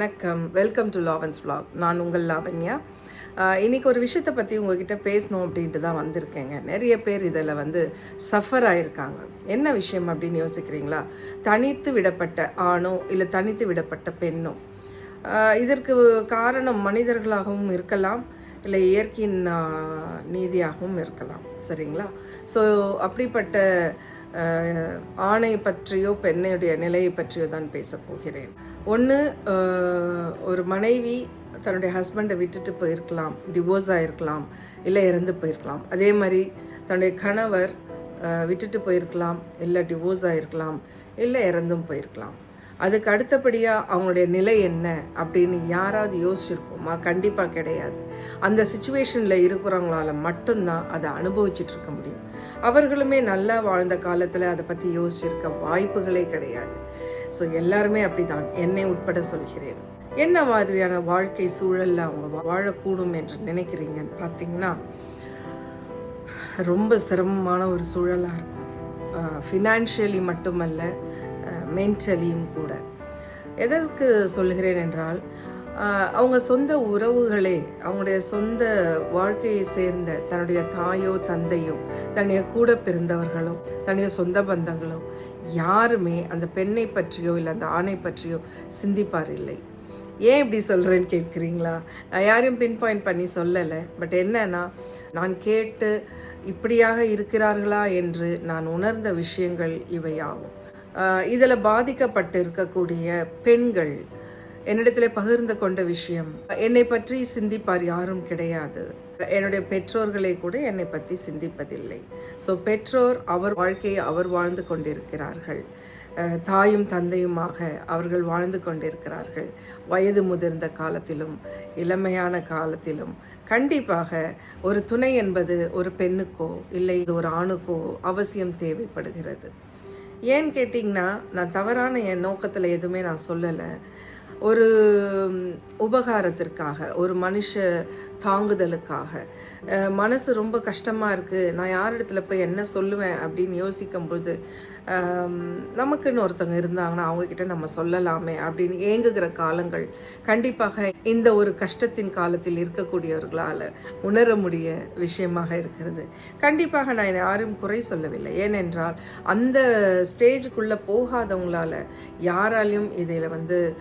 வணக்கம். Welcome to Lavan's vlog. நான் உங்கள் லாவண்யா. இன்றைக்கி இன்னைக்கு ஒரு விஷயத்தை பற்றி உங்ககிட்ட பேசணும் அப்படின்ட்டு தான் வந்திருக்கேங்க. நிறைய பேர் இதில் வந்து சஃபர் ஆகிருக்காங்க என்ன விஷயம் அப்படின்னு யோசிக்கிறீங்களா? தனித்து விடப்பட்ட ஆணோ இல்லை தனித்து விடப்பட்ட பெண்ணோ? இதற்கு காரணம் மனிதர்களாகவும் இருக்கலாம் இல்லை இயற்கையின் நீதியாகவும் இருக்கலாம். சரிங்களா? ஸோ அப்படிப்பட்ட ஆணை பற்றியோ பெண்ணுடைய நிலையை பற்றியோ தான் பேச போகிறேன். ஒன்று ஒரு மனைவி தன்னுடைய ஹஸ்பண்டை விட்டுட்டு போயிருக்கலாம் டிவோர்ஸ் ஆயிருக்கலாம் இல்லை இறந்து போயிருக்கலாம். அதே மாதிரி தன்னுடைய கணவர் விட்டுட்டு போயிருக்கலாம் இல்லை டிவோர்ஸ் ஆகிருக்கலாம் இல்லை இறந்தும் போயிருக்கலாம். அதுக்கு அடுத்தபடியாக அவங்களுடைய நிலை என்ன அப்படின்னு யாராவது யோசிச்சிருப்போமா? கண்டிப்பாக கிடையாது. அந்த சுச்சுவேஷனில் இருக்கிறவங்களால மட்டும்தான் அதை அனுபவிச்சுட்டு இருக்க முடியும். அவர்களுமே நல்லா வாழ்ந்த காலத்தில் அதை பற்றி யோசிச்சிருக்க வாய்ப்புகளே கிடையாது. ஸோ எல்லாருமே அப்படிதான். என்னை உட்பட சொல்கிறேன். என்ன மாதிரியான வாழ்க்கை சூழலில் அவங்க வாழக்கூடும் என்று நினைக்கிறீங்கன்னு பார்த்தீங்கன்னா ரொம்ப சிரமமான ஒரு சூழலாக இருக்கும். ஃபினான்ஷியலி மட்டுமல்ல மென்டலியும் கூட. எதற்கு சொல்கிறேன் என்றால் அவங்க சொந்த உறவுகளே அவங்களுடைய சொந்த வாழ்க்கையை சேர்ந்த தன்னுடைய தாயோ தந்தையோ தன்னுடைய கூட பிறந்தவர்களோ தன்னுடைய சொந்த பந்தங்களோ யாருமே அந்த பெண்ணை பற்றியோ இல்லை அந்த ஆணை பற்றியோ சிந்திப்பார் இல்லை. ஏன் இப்படி சொல்கிறேன்னு கேட்குறீங்களா? நான் யாரையும் பின் பாயிண்ட் பண்ணி சொல்லலை. பட் என்னன்னா நான் கேட்டு இப்படியாக இருக்கிறார்களா என்று நான் உணர்ந்த விஷயங்கள் இவையாகும். இதில் பாதிக்கப்பட்டு இருக்கக்கூடிய பெண்கள் என்னிடத்தில் பகிர்ந்து கொண்ட விஷயம் என்னை பற்றி சிந்திப்பார் யாரும் கிடையாது. என்னுடைய பெற்றோர்களை கூட என்னை பற்றி சிந்திப்பதில்லை. ஸோ பெற்றோர் அவர் வாழ்க்கையை அவர் வாழ்ந்து கொண்டிருக்கிறார்கள். தாயும் தந்தையுமாக அவர்கள் வாழ்ந்து கொண்டிருக்கிறார்கள். வயது முதிர்ந்த காலத்திலும் இளமையான காலத்திலும். கண்டிப்பாக ஒரு துணை என்பது ஒரு பெண்ணுக்கோ இல்லை ஒரு ஆணுக்கோ அவசியம் தேவைப்படுகிறது. ஏன்னு கேட்டிங்கன்னா நான் தவறான என் நோக்கத்தில் எதுவுமே நான் சொல்லலை. ஒரு உபகாரத்திற்காக ஒரு மனுஷ தாங்குதலுக்காக மனசு ரொம்ப கஷ்டமாக இருக்குது நான் யார் இடத்துல போய் என்ன சொல்லுவேன் அப்படின்னு யோசிக்கும்போது பொழுது நமக்குன்னு ஒருத்தவங்க இருந்தாங்கன்னா அவங்கக்கிட்ட நம்ம சொல்லலாமே அப்படின்னு ஏங்குகிற காலங்கள் கண்டிப்பாக இந்த ஒரு கஷ்டத்தின் காலத்தில் இருக்கக்கூடியவர்களால் உணர முடிய விஷயமாக இருக்கிறது. கண்டிப்பாக நான் யாரும் குறை சொல்லவில்லை. ஏனென்றால் அந்த ஸ்டேஜுக்குள்ளே போகாதவங்களால யாராலையும் இதில் வந்து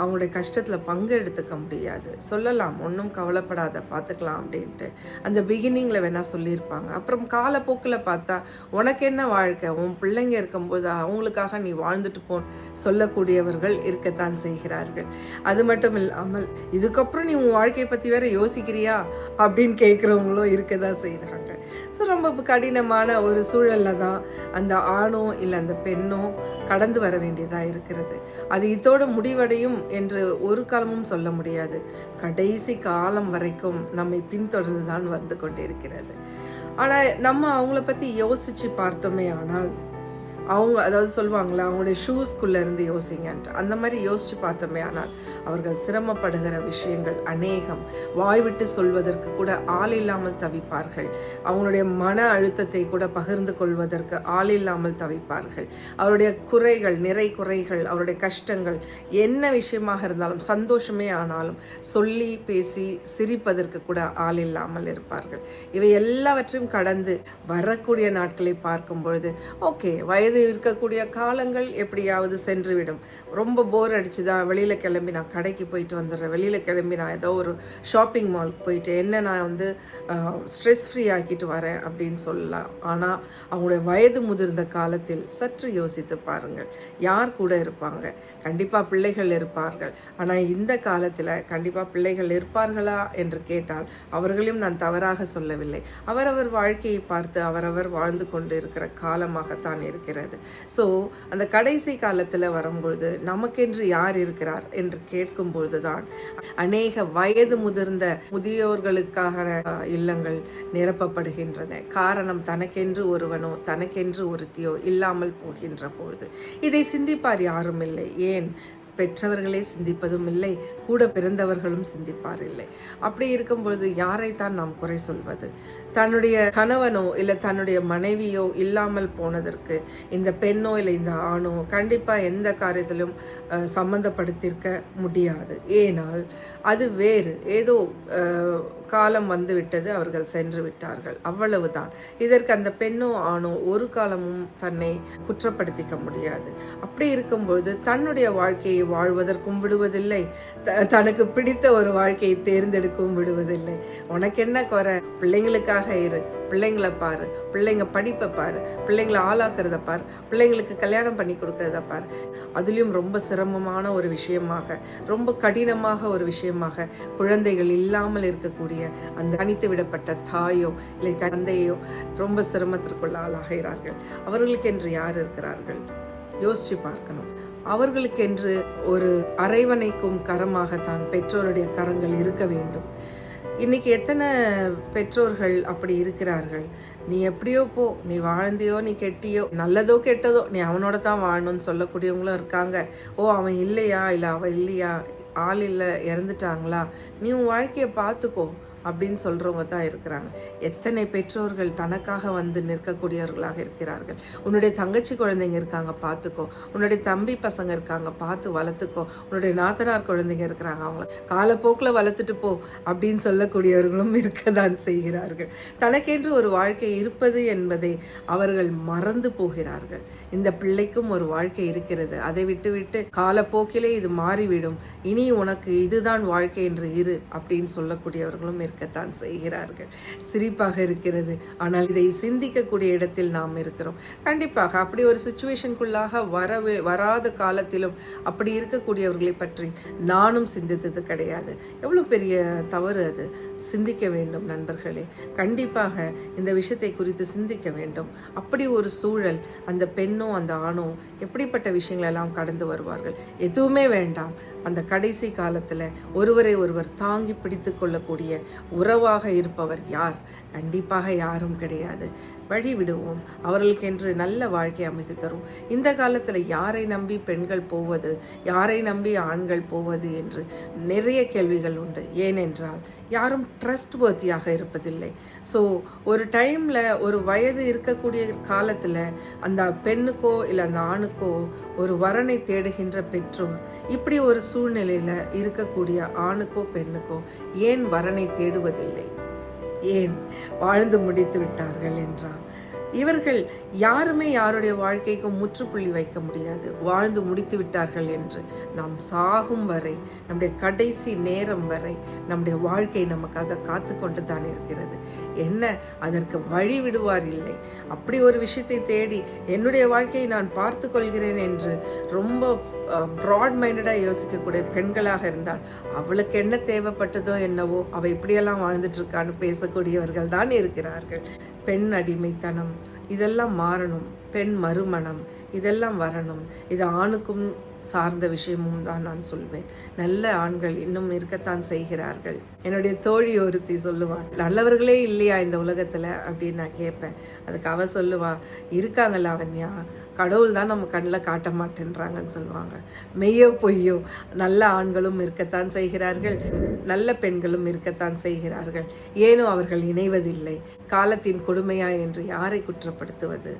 அவங்களுடைய கஷ்டத்தில் பங்கு எடுத்துக்க முடியாது. சொல்லலாம் ஒன்றும் கவலைப்படாத பார்த்துக்கலாம் அப்படின்ட்டு. அந்த பிகினிங்கில் வேணால் சொல்லியிருப்பாங்க. அப்புறம் காலப்போக்கில் பார்த்தா உனக்கு என்ன வாழ்க்கை? உன் பிள்ளைங்க இருக்கும்போது அவங்களுக்காக நீ வாழ்ந்துட்டு போ சொல்லக்கூடியவர்கள் இருக்கத்தான் செய்கிறார்கள். அது மட்டும் இல்லாமல் இதுக்கப்புறம் நீ உன் வாழ்க்கையை பற்றி வேற யோசிக்கிறியா? அப்படின்னு கேட்குறவங்களும் இருக்க தான் செய்கிறாங்க ஸோ ரொம்ப கடினமான ஒரு சூழலில் தான் அந்த ஆணோ இல்லை அந்த பெண்ணோ கடந்து வர வேண்டியதாக இருக்கிறது. அது இதோட முடிவடையும் என்று ஒரு காலமும் சொல்ல முடியாது. கடைசி காலம் வரைக்கும் நம்மை பின்தொடர்ந்து தான் வந்து கொண்டிருக்கிறது. ஆனால் நம்ம அவங்கள பற்றி யோசித்து பார்த்தோமே ஆனால் அவங்க அதாவது சொல்லுவாங்களா அவங்களுடைய ஷூஸ்குள்ளே இருந்து யோசிங்கன்ட்டு. அந்த மாதிரி யோசித்து பார்த்தோமே ஆனால் அவர்கள் சிரமப்படுகிற விஷயங்கள் அநேகம். வாய் விட்டு சொல்வதற்கு கூட ஆள் இல்லாமல் தவிப்பார்கள். அவங்களுடைய மன அழுத்தத்தை கூட பகிர்ந்து கொள்வதற்கு ஆள் இல்லாமல் தவிப்பார்கள். அவருடைய குறைகள் நிறை குறைகள் அவருடைய கஷ்டங்கள் என்ன விஷயமாக இருந்தாலும் சந்தோஷமே ஆனாலும் சொல்லி பேசி சிரிப்பதற்கு கூட ஆள் இல்லாமல் இருப்பார்கள். இவை எல்லாவற்றையும் கடந்து வரக்கூடிய நாட்களை பார்க்கும் பொழுது ஓகே வயது இருக்கக்கூடிய காலங்கள் எப்படியாவது சென்றுவிடும். ரொம்ப போர் அடிச்சு தான் வெளியில் கிளம்பி நான் கடைக்கு போயிட்டு வந்துடுறேன். வெளியில் கிளம்பி நான் ஏதோ ஒரு ஷாப்பிங் மாலுக்கு போயிட்டு என்ன நான் வந்து ஸ்ட்ரெஸ் ஃப்ரீ ஆக்கிட்டு வரேன் அப்படின்னு சொல்லலாம். ஆனால் அவங்களுடைய வயது முதிர்ந்த காலத்தில் சற்று யோசித்து பாருங்கள். யார் கூட இருப்பாங்க? கண்டிப்பாக பிள்ளைகள் இருப்பார்கள். ஆனால் இந்த காலத்தில் கண்டிப்பாக பிள்ளைகள் இருப்பார்களா என்று கேட்டால் அவர்களையும் நான் தவறாக சொல்லவில்லை. அவரவர் வாழ்க்கையை பார்த்து அவரவர் வாழ்ந்து கொண்டு இருக்கிற காலமாகத்தான் இருக்கிறது. ஸோ அந்த கடைசி காலத்தில் வரும்பொழுது நமக்கென்று யார் இருக்கிறார் என்று கேட்கும் பொழுதுதான் அநேக வயது முதிர்ந்த முதியோர்களுக்காக இல்லங்கள் நிரப்பப்படுகின்றன. காரணம் தனக்கென்று ஒருவனோ தனக்கென்று ஒருத்தியோ இல்லாமல் போகின்ற பொழுது. இதை சிந்திப்பார் யாரும் இல்லை. ஏன்? பெற்றவர்களே சிந்திப்பதும் இல்லை கூட பிறந்தவர்களும் சிந்திப்பார் இல்லை அப்படி இருக்கும் பொழுது யாரைத்தான் நாம் குறை சொல்வது? தன்னுடைய கணவனோ இல்லை தன்னுடைய மனைவியோ இல்லாமல் போனதற்கு இந்த பெண்ணோ இல்லை இந்த ஆணோ கண்டிப்பாக எந்த காரியத்திலும் சம்மந்தப்படுத்தியிருக்க முடியாது. ஏனால் அது வேறு. ஏதோ காலம் வந்துவிட்டது அவர்கள் சென்று விட்டார்கள். அவ்வளவுதான். இதற்கு அந்த பெண்ணோ ஆணோ ஒரு காலமும் தன்னை குற்றப்படுத்திக்க முடியாது. அப்படி இருக்கும்பொழுது தன்னுடைய வாழ்க்கையை வாழ்வதற்கும் விடுவதில்லை. த- தனக்கு பிடித்த ஒரு வாழ்க்கையை தேர்ந்தெடுக்கவும் விடுவதில்லை. உனக்கு என்ன குறை? பிள்ளைங்களுக்காக இரு. பிள்ளைங்களை பாரு. பிள்ளைங்க படிப்பை பாரு. பிள்ளைங்களை ஆளாக்குறத பாரு. பிள்ளைங்களுக்கு கல்யாணம் பண்ணி கொடுக்கறத பாரு. அதுலேயும் ரொம்ப சிரமமான ஒரு விஷயமாக ரொம்ப கடினமாக ஒரு விஷயமாக குழந்தைகள் இல்லாமல் இருக்கக்கூடிய அந்த தனித்து விடப்பட்ட தாயோ இல்லை தந்தையோ ரொம்ப சிரமத்திற்குள்ள ஆளாகிறார்கள். அவர்களுக்கென்று யார் இருக்கிறார்கள்? யோசிச்சு பார்க்கணும். அவர்களுக்கென்று ஒரு அரைவணைக்கும் கரமாகத்தான் பெற்றோருடைய கரங்கள் இருக்க வேண்டும். இன்னைக்கு எத்தனை பெற்றோர்கள் அப்படி இருக்கிறார்கள்? நீ எப்படியோ போ நீ வாழ்ந்தியோ நீ கெட்டியோ நல்லதோ கெட்டதோ நீ அவனோட தான் வாழணும்னு சொல்லக்கூடியவங்களும் இருக்காங்க. ஓ அவன் இல்லையா? இல்லை அவன் இல்லையா? ஆள் இல்லை இறந்துட்டாங்களா? நீ உன் வாழ்க்கையை பார்த்துக்கோ. அப்படின்னு சொல்கிறவங்க தான் இருக்கிறாங்க. எத்தனை பெற்றோர்கள் தனக்காக வந்து நிற்கக்கூடியவர்களாக இருக்கிறார்கள்? உன்னுடைய தங்கச்சி குழந்தைங்க இருக்காங்க பார்த்துக்கோ. உன்னுடைய தம்பி பசங்க இருக்காங்க பார்த்து வளர்த்துக்கோ. உன்னுடைய நாத்தனார் குழந்தைங்க இருக்கிறாங்க அவங்கள காலப்போக்கில் வளர்த்துட்டு போ அப்படின்னு சொல்லக்கூடியவர்களும் இருக்க தான் செய்கிறார்கள். தனக்கென்று ஒரு வாழ்க்கை இருப்பது என்பதை அவர்கள் மறந்து போகிறார்கள். இந்த பிள்ளைக்கும் ஒரு வாழ்க்கை இருக்கிறது. அதை விட்டுவிட்டு காலப்போக்கிலே இது மாறிவிடும். இனி உனக்கு இதுதான் வாழ்க்கை என்று இரு அப்படின்னு சொல்லக்கூடியவர்களும் இருக்கத்தான் செய்கிறார்கள். சிரிப்பாக இருக்கிறது. ஆனால் இதை சிந்திக்கக்கூடிய இடத்தில் நாம் இருக்கிறோம். கண்டிப்பாக அப்படி ஒரு சுச்சுவேஷனுக்குள்ளாக வரவே வராத காலத்திலும் அப்படி இருக்கக்கூடியவர்களை பற்றி நானும் சிந்தித்தது கிடையாது. எவ்வளோ பெரிய தவறு அது. சிந்திக்க வேண்டும் நண்பர்களே. கண்டிப்பாக இந்த விஷயத்தை குறித்து சிந்திக்க வேண்டும். அப்படி ஒரு சூழல் அந்த பெண்ணோ அந்த ஆணோ எப்படிப்பட்ட விஷயங்களெல்லாம் கடந்து வருவார்கள்? எதுவுமே வேண்டாம். அந்த கடைசி காலத்தில் ஒருவரை ஒருவர் தாங்கி பிடித்து கொள்ளக்கூடிய உறவாக இருப்பவர் யார்? கண்டிப்பாக யாரும் கிடையாது. வழி விடுவோம் அவர்களுக்கென்று நல்ல வாழ்க்கை அமைத்து தரும். இந்த காலத்தில் யாரை நம்பி பெண்கள் போவது யாரை நம்பி ஆண்கள் போவது என்று நிறைய கேள்விகள் உண்டு. ஏனென்றால் யாரும் ட்ரஸ்ட் வர்த்தியாக இருப்பதில்லை. ஸோ ஒரு டைமில் ஒரு வயது இருக்கக்கூடிய காலத்தில் அந்த பெண்ணுக்கோ இல்லை அந்த ஆணுக்கோ ஒரு வரனை தேடுகின்ற பெற்றோர் இப்படி ஒரு சூழ்நிலையில் இருக்கக்கூடிய ஆணுக்கோ பெண்ணுக்கோ ஏன் வரனை தேடுவதில்லை? ஏன் வாழ்ந்து முடித்து விட்டார்கள் என்றால் இவர்கள் யாருமே யாருடைய வாழ்க்கைக்கும் முற்றுப்புள்ளி வைக்க முடியாது. வாழ்ந்து முடித்து விட்டார்கள் என்று நாம் சாகும் வரை நம்முடைய கடைசி நேரம் வரை நம்முடைய வாழ்க்கை நமக்காக காத்து கொண்டு தான் இருக்கிறது. என்ன? அதற்கு வழி விடுவார் இல்லை. அப்படி ஒரு விஷயத்தை தேடி என்னுடைய வாழ்க்கையை நான் பார்த்து கொள்கிறேன் என்று ரொம்ப ப்ராட் மைண்டடாக யோசிக்கக்கூடிய பெண்களாக இருந்தால் அவளுக்கு என்ன தேவைப்பட்டதோ என்னவோ அவள் இப்படியெல்லாம் வாழ்ந்துட்டு இருக்கான்னு பேசக்கூடியவர்கள் தான் இருக்கிறார்கள். பெண் அடிமைத்தனம் இதெல்லாம் மாறணும். பெண் மறுமணம். இதெல்லாம் வரணும். இது ஆணுக்கும் சார்ந்த விஷயமும் தான் நான் சொல்வேன். நல்ல ஆண்கள் இன்னும் இருக்கத்தான் செய்கிறார்கள். என்னுடைய தோழி ஒருத்தி சொல்லுவாள் நல்லவர்களே இல்லையா இந்த உலகத்தில்? அப்படின்னு நான் கேட்பேன். அதுக்கு அவ சொல்லுவா இருக்காங்கல்ல அவன்யா? கடவுள் தான் நம்ம கண்ணில் காட்ட மாட்டேன்றாங்கன்னு சொல்லுவாங்க. மெய்யோ பொய்யோ நல்ல ஆண்களும் இருக்கத்தான் செய்கிறார்கள். நல்ல பெண்களும் இருக்கத்தான் செய்கிறார்கள். ஏனோ அவர்கள் இணைவதில்லை. காலத்தின் கொடுமையா என்று யாரை குற்றப்படுத்துவது?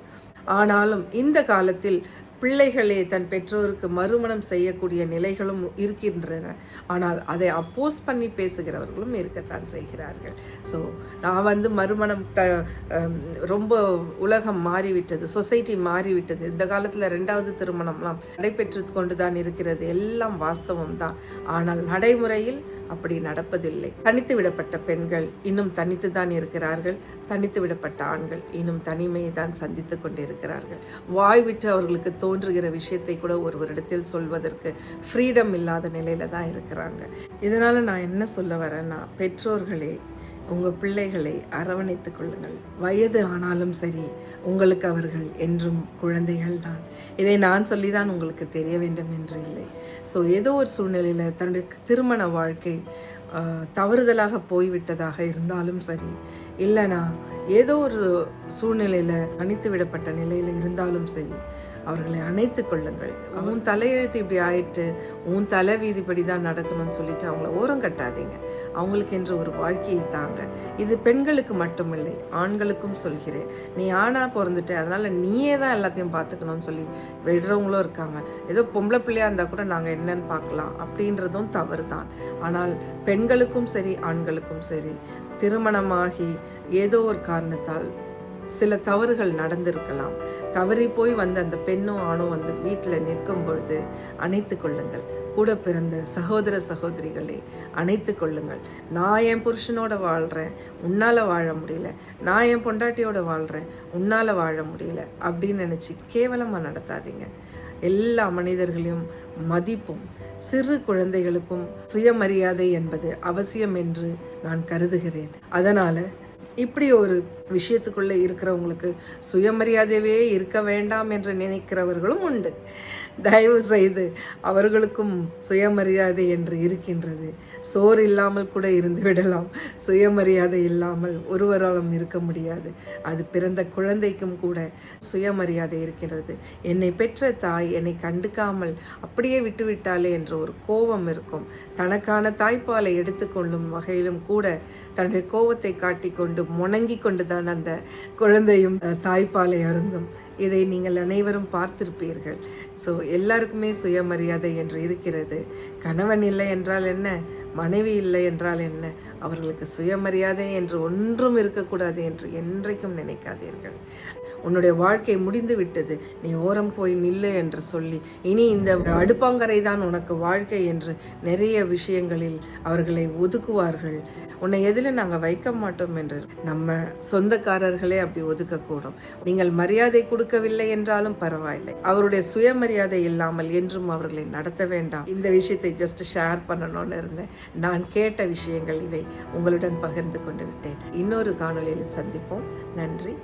ஆனாலும் இந்த காலத்தில் பிள்ளைகளே தன் பெற்றோருக்கு மறுமணம் செய்யக்கூடிய நிலைகளும் இருக்கின்றன. ஆனால் அதை அப்போஸ் பண்ணி பேசுகிறவர்களும் இருக்கத்தான் செய்கிறார்கள். ஸோ நான் வந்து மறுமணம் க ரொம்ப உலகம் மாறிவிட்டது சொசைட்டி மாறிவிட்டது. இந்த காலத்தில் ரெண்டாவது திருமணம்லாம் நடைபெற்று கொண்டு தான் இருக்கிறது. எல்லாம் வாஸ்தவம் தான் ஆனால் நடைமுறையில் அப்படி நடப்பதில்லை. தனித்து விடப்பட்ட பெண்கள் இன்னும் தனித்துதான் இருக்கிறார்கள். தனித்து விடப்பட்ட ஆண்கள் இன்னும் தனிமையை தான் சந்தித்து கொண்டிருக்கிறார்கள். வாய் விட்டு அவர்களுக்கு தோன்றுகிற விஷயத்தை கூட ஒருவரிடத்தில் சொல்வதற்கு ஃப்ரீடம் இல்லாத நிலையில தான் இருக்கிறாங்க. இதனால நான் என்ன சொல்ல வரேன்னா பெற்றோர்களே உங்கள் பிள்ளைகளை அரவணைத்துக் கொள்ளுங்கள். வயது ஆனாலும் சரி உங்களுக்கு அவர்கள் என்றும் குழந்தைகள் தான். இதை நான் சொல்லி தான் உங்களுக்கு தெரிய வேண்டும் என்று இல்லை. ஸோ ஏதோ ஒரு சூழ்நிலையில் தன்னுடைய திருமண வாழ்க்கை தவறுதலாக போய்விட்டதாக இருந்தாலும் சரி இல்லைனா ஏதோ ஒரு சூழ்நிலையில் அணித்து விடப்பட்ட நிலையில் இருந்தாலும் சரி அவர்களை அணைத்து கொள்ளுங்கள். உன் தலையெழுத்து இப்படி ஆயிட்டு உன் தலை வீதிப்படி தான் நடக்கணும்னு சொல்லிட்டு அவங்கள ஓரம் கட்டாதீங்க. அவங்களுக்கு என்று ஒரு வாழ்க்கையை தாங்க. இது பெண்களுக்கு மட்டுமில்லை ஆண்களுக்கும் சொல்கிறேன். நீ ஆணா பிறந்துட்ட அதனால நீயே தான் எல்லாத்தையும் பார்த்துக்கணும்னு சொல்லி விடுறவங்களும் இருக்காங்க. ஏதோ பொம்பளை பிள்ளையா இருந்தா கூட நாங்கள் என்னன்னு பார்க்கலாம். அப்படின்றதும் தவறு தான். ஆனால் பெண்களுக்கும் சரி ஆண்களுக்கும் சரி திருமணமாகி ஏதோ ஒரு காரணத்தால் சில தவறுகள் நடந்திருக்கலாம். தவறி போய் வந்த அந்த பெண்ணும் ஆணும் வந்து வீட்டில் நிற்கும் பொழுது அணைத்து கொள்ளுங்கள். கூட பிறந்த சகோதர சகோதரிகளே அணைத்து கொள்ளுங்கள். நான் என் புருஷனோட வாழ்கிறேன் உன்னால் வாழ முடியல. நான் என் பொண்டாட்டியோட வாழ்கிறேன் உன்னால் வாழ முடியல. அப்படின்னு நினச்சி கேவலமாக நடத்தாதீங்க. எல்லா மனிதர்களையும் மதிப்பும். சிறு குழந்தைகளுக்கும் சுயமரியாதை என்பது அவசியம் என்று நான் கருதுகிறேன். அதனால இப்படி ஒரு விஷயத்துக்குள்ளே இருக்கிறவங்களுக்கு சுயமரியாதையே இருக்க வேண்டாம் என்று நினைக்கிறவர்களும் உண்டு. தயவு செய்து அவர்களுக்கும் சுயமரியாதை என்று இருக்கின்றது. சோறு இல்லாமல் கூட இருந்து விடலாம். சுயமரியாதை இல்லாமல் ஒருவராலும் இருக்க முடியாது. அது பிறந்த குழந்தைக்கும் கூட சுயமரியாதை இருக்கின்றது. என்னை பெற்ற தாய் என்னை கண்டுக்காமல் அப்படியே விட்டுவிட்டாலே என்ற ஒரு கோபம் இருக்கும். தனக்கான தாய்ப்பாலை எடுத்துக்கொள்ளும் வகையிலும் கூட தன்னுடைய கோபத்தை காட்டிக்கொண்டு முணங்கி கொண்டு தான் அந்த குழந்தையும் தாய்ப்பாலை அருந்தும். இதை நீங்கள் அனைவரும் பார்த்திருப்பீர்கள். ஸோ எல்லாருக்குமே சுயமரியாதை என்று இருக்கிறது. கணவன் இல்லை என்றால் என்ன? மனைவி இல்லை என்றால் என்ன? அவர்களுக்கு சுயமரியாதை என்று ஒன்றும் இருக்கக்கூடாது என்று என்றைக்கும் நினைக்காதீர்கள். உன்னுடைய வாழ்க்கை முடிந்து விட்டது. நீ ஓரம் போய் நில்லு என்று சொல்லி இனி இந்த அடுப்பாங்கரை தான் உனக்கு வாழ்க்கை என்று நிறைய விஷயங்களில் அவர்களை ஒதுக்குவார்கள். உன்னை எதில் நாங்கள் வைக்க மாட்டோம் என்று நம்ம சொந்தக்காரர்களே அப்படி ஒதுக்கக்கூடும். நீங்கள் மரியாதை கொடுக்கவில்லை என்றாலும் பரவாயில்லை. அவருடைய சுயமரியாதை இல்லாமல் என்றும் அவர்களை நடத்த வேண்டாம். இந்த விஷயத்தை ஜஸ்ட் ஷேர் பண்ணணும்னு இருந்தேன். நான் கேட்ட விஷயங்கள் இவை. உங்களுடன் பகிர்ந்து கொண்டு விட்டேன். இன்னொரு காணொலியில் சந்திப்போம். நன்றி.